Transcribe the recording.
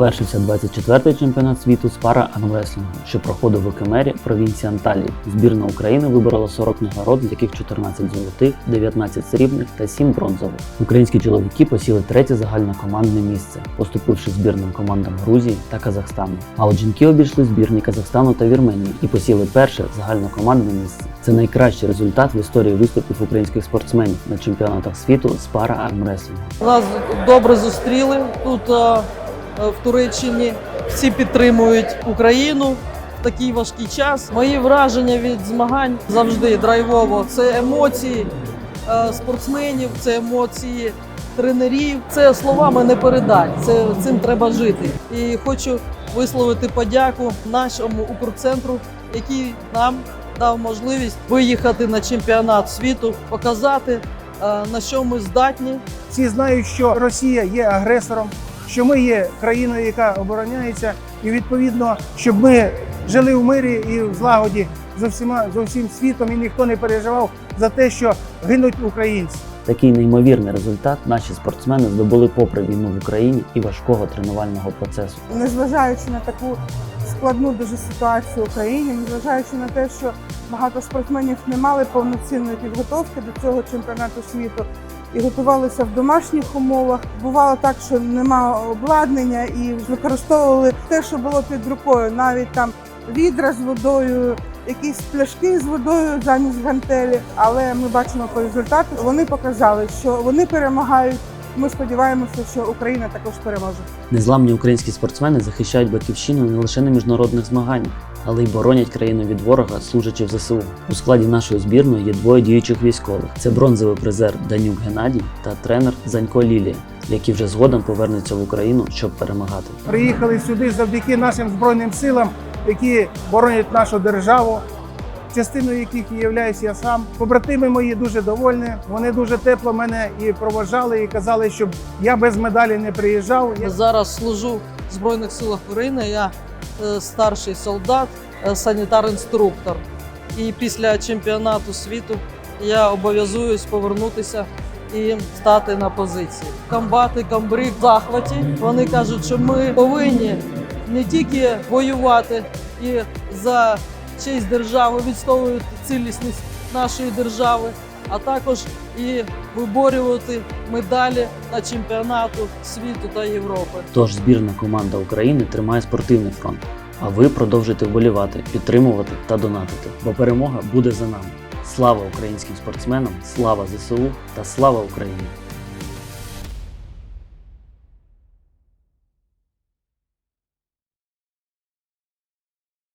Завершився 24-й чемпіонат світу з пара армреслінгу, що проходив у Кемері, провінції Анталії. Збірна України виборола 40 нагород, з яких 14 золотих, 19 срібних та 7 бронзових. Українські чоловіки посіли третє загальнокомандне місце, поступивши збірним командам Грузії та Казахстану. А от жінки обійшли збірні Казахстану та Вірменії і посіли перше загальнокомандне місце. Це найкращий результат в історії виступів українських спортсменів на чемпіонатах світу з пара армреслінгу. Нас добре зустріли тут е, в Туреччині. Всі підтримують Україну в такий важкий час. Мої враження від змагань завжди драйвово. Це емоції е, спортсменів, це емоції тренерів. Це словами не передать. Це цим треба жити. І хочу висловити подяку нашому Укрцентру, який нам дав можливість виїхати на чемпіонат світу, показати е, на що ми здатні. Всі знають, що Росія є агресором, що ми є країною, яка обороняється, і відповідно, щоб ми жили в мирі і в злагоді з усіма з усім світом, і ніхто не переживав за те, що гинуть українці. Такий неймовірний результат наші спортсмени здобули попри війну в Україні і важкого тренувального процесу. незважаючи на таку складну дуже ситуацію в Україні, незважаючи на те, що багато спортсменів не мали повноцінної підготовки до цього чемпіонату світу і готувалися в домашніх умовах. Бувало так, що нема обладнання і використовували те, що було під рукою, навіть там відра з водою. Якісь пляшки з водою замість гантелі, але ми бачимо по результату. Вони показали, що вони перемагають. Ми сподіваємося, що Україна також переможе. Незламні українські спортсмени захищають батьківщину не лише на міжнародних змаганнях, але й боронять країну від ворога, служачи в ЗСУ. У складі нашої збірної є двоє діючих військових: це бронзовий призер Данюк Геннадій та тренер Занько Лілія, які вже згодом повернуться в Україну, щоб перемагати. Приїхали сюди завдяки нашим збройним силам, які боронять нашу державу. Частиною яких являюсь я сам. Побратими мої дуже довольні. Вони дуже тепло мене і проважали, і казали, щоб я без медалі не приїжджав. Я Зараз служу в Збройних силах України. Я е, старший солдат, е, санітар-інструктор. І після чемпіонату світу я обов'язуюсь повернутися і стати на позиції. Комбати, комбри в захваті. Вони кажуть, що ми повинні не тільки воювати і за честь держави, відстоювати цілісність нашої держави, а також і виборювати медалі на чемпіонату світу та Європи. Тож збірна команда України тримає спортивний фронт. А ви продовжуйте вболівати, підтримувати та донатити, бо перемога буде за нами. Слава українським спортсменам, слава ЗСУ та слава Україні!